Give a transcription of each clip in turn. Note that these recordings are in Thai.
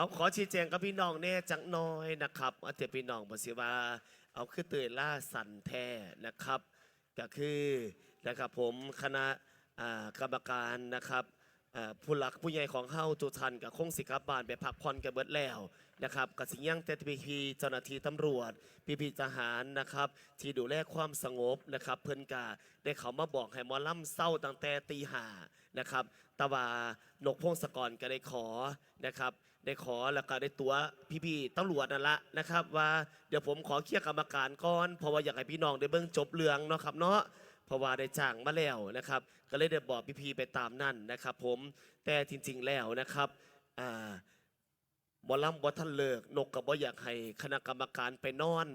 เอาขอชี้แจงกับพี่น้องแน่จังน้อยนะครับอาแต่พี่น้องบอสิว่า เอาคือเตยล่าสันแท้นะครับ ก็คือนะครับผมคณะกรรมการนะครับ อ่าผู้หลักผู้ใหญ่ของเฮาทุกท่านกับคงสิกลับบ้านไปพักผ่อนกันเบิดแล้วนะครับกับสิยังแต่พีพีเจ้าหน้าที่ตำรวจพีพีทหารนะครับ ที่ดูแลความสงบนะครับ เพิ่นกาได้เขามาบอกให้หมอล่ำเศร้าตั้งแต่ตีห้านะครับแตว่านกพงศกรก็ได้ขอนะครับได้ขอแล้วก็ได้ตัวพี่ๆตำรวจนั่นละนะครับ ว่าเดี๋ยวผมขอเคลียร์กรรมการก่อนเพราะว่าอยากให้พี่น้องได้เบิ่งจบเรื่องเนาะครับเนาะ เพราะว่าได้จ้างมาแล้วนะครับ ก็เลยได้บอกพี่ๆไปตามนั่นนะครับ ผมแต่จริง ๆแล้วนะครับอ่าบอลำบอท่านเลิกนกกับบ่อยากให้คณะกรรมการไปนอน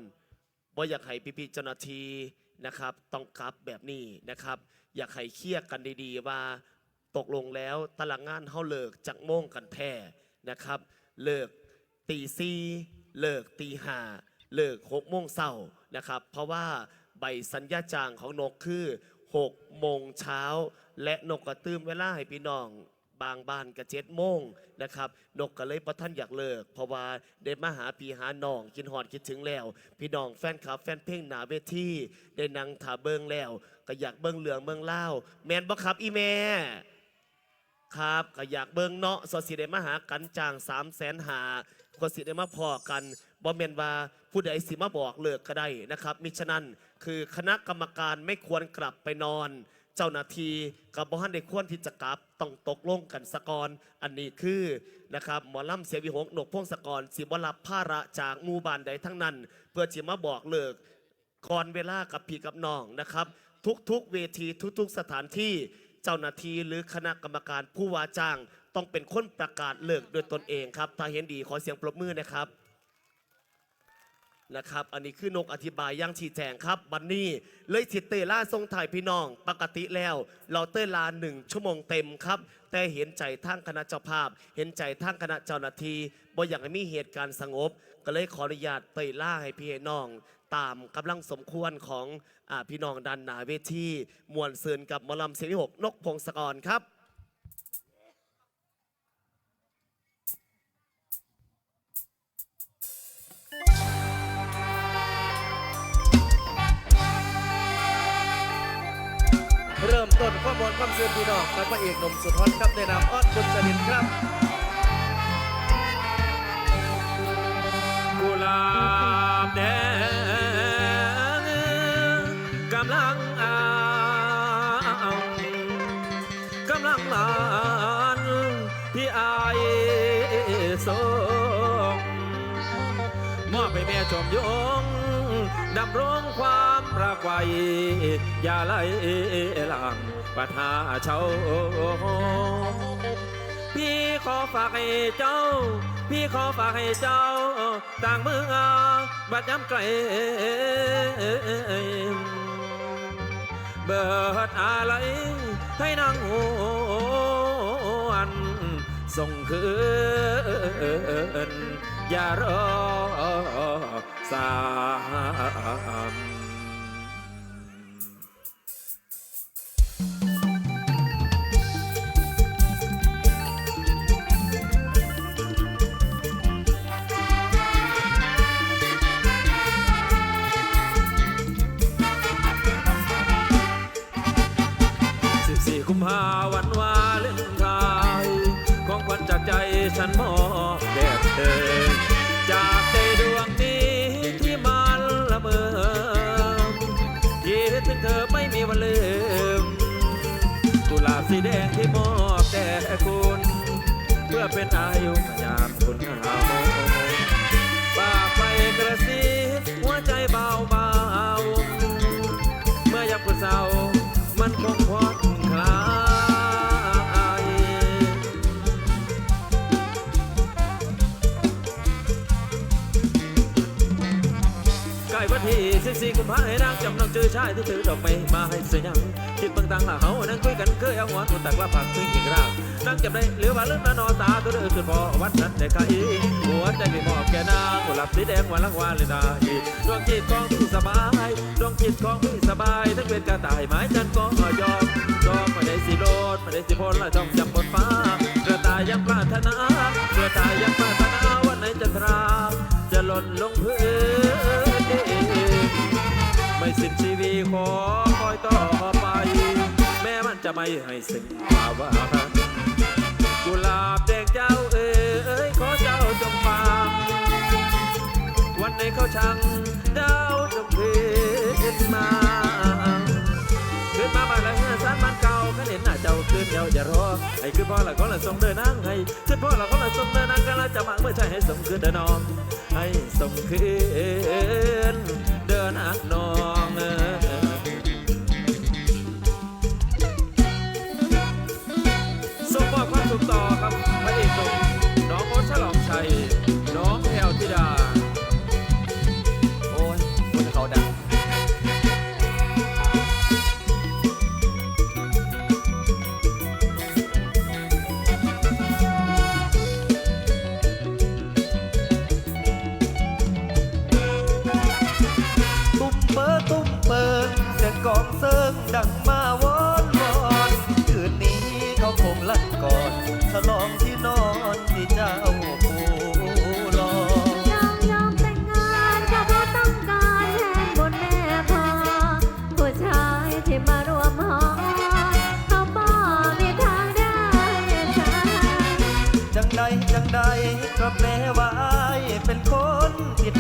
บ่อยากให้พี่ๆเจ้าหน้าที่นะครับ ต้องกลับแบบนี้นะครับ อยากให้เคลียร์กันดีๆ ว่าตกลงแล้วตารางงานเฮาเลิกจากโมงกันแท้นะครับ เลิกตีซีเลิกตีห้าเลิกหกโมงเช้านะครับ เพราะว่า ใบสัญญาจ้างของนกคือ6โมงเช้า และนกกระตื้มเวลาให้พี่น้องบางบ้านก็เจ็ดโมงนะครับ นกก็เลยประท่านอยากเลิก เพราะว่าได้มาหาพี่หาน้องกินหอดคิดถึงแล้ว พี่น้องแฟนคลับ แฟนเพลงหนาเวทีได้นั่งถาเบิงแล้ว ก็อยากเบิงเหลืองเบิงเล่าแมนบ่ครับอีแม่ครับก็อยากเบิงเนาะสดสิได้มาหากันจ้าง3 0 0แสนหาก็สิได้มาพอกัน บ่แม่นว่าผู้ใดสิมาบอกเลิกก็ได้นะครับมิฉะนั้นคือคณะกรรมการไม่ควรกลับไปนอน เจ้าหน้าที่กับบ่ฮันได้ควรที่จะกลับต้องตกลงกันสะกอนอันนี้คือนะครับหมอลำเสียวิหกนกพงศกรสิบ่รับภาระจากหมู่บ้านใดทั้งนั้น เพื่อสิมาบอกเลิกก่อนเวลากับพี่กับน้องนะครับ ทุกๆเวทีทุกๆสถานที่เจ้าหน้าที่หรือคณะกรรมการผู้ว่าจ้าง ต้องเป็นคนประกาศเลิกโดยตนเองครับ ถ้าเห็นดีขอเสียงปรบมือนะครับ นะครับ อันนี้คือนกอธิบายย่างชี้แจงครับ บันนี้เลยสิเตล่าทรงถ่ายพี่น้อง ปกติแล้ว เราเตลาหนึ่งชั่วโมงเต็มครับ แต่เห็นใจทางคณะเจ้าภาพ เห็นใจทางคณะเจ้าหน้าที่บ่อยากให้มีเหตุการณ์สงบ ก็เลยขออนุญาตเตล่าให้พี่น้อง ตามกำลังสมควรของอพี่น้องดันหนาเวทีมวลเสือนกับมอลำเสียงที่หกนกพงศกรครับ ต้นข้อมูลความเชื่อพี่น้องกับพระเอกหนุ่มสุดฮอตครับในนามออนบุญจรินครับกุหลาบแดงกำลังอ่างกำลังลานที่อายสงมอบให้แม่ชมยง ดำรงความรักไว้อย่าไล่หลังปัญหาเช่าพี่ขอฝากให้เจ้า พี่ขอฝากให้เจ้า ต่างเมืองบัดย้ำไกลเบิดอะไรให้นางหวนส่งคืนอย่ารอ สาม เป็นอายุยามคุณหาโมฝาไปกระซิบหัวใจเบา วันที่ 14 กุมภาพันธ์ให้นางจำน้องเจอชายที่ถือดอกไม้มาให้เสียงคิดเบิ่งตังละเฮานั่งคุยกันเคยเอาหัวตุตักละผักพึ่งกิ่งรากนั่งจำได้หรือว่าเรื่องนอนตาตัวเดือดจนพอวันนั้นได้ใครหัวใจไปมอบแก่นางกุหลาบสีแดงวันละวันเลยนะดวงจิตของพี่สบายดวงจิตของพี่สบายทั้งเป็นกระต่ายไม้จันก็ยอมยอมไม่ได้สิโลดไม่ได้สิพ้นละจ้องจำบนฟ้ากระต่ายยังปรารถนากระต่ายยังปรารถนาวันไหนจะทราจะหล่นลงพื้น สิ้นชีวีขอคอยต่อไป แม้มันจะไม่ให้สิ่งภาวะกุหลาบแดงเจ้าเอ๋ยขอเจ้าจงฟังวันในเขาชังดาวจงขึ้นมาขึ้นมาบ้านหลังสานบ้านเก่าขันเห็นหน้าเจ้าขึ้นเดียวอย่ารอไอ้คือพ่อละก็ละส่งเดินนางให้คือพ่อละก็ละส่งเดินนางกันละจะมังเมื่อใจให้ส่งคืนเดินนองให้ส่งคืนเดินนางนอง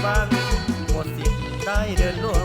คนผิดหวังหมดสิทธิ์ได้เดินร่วมทางขอกอดสั่ง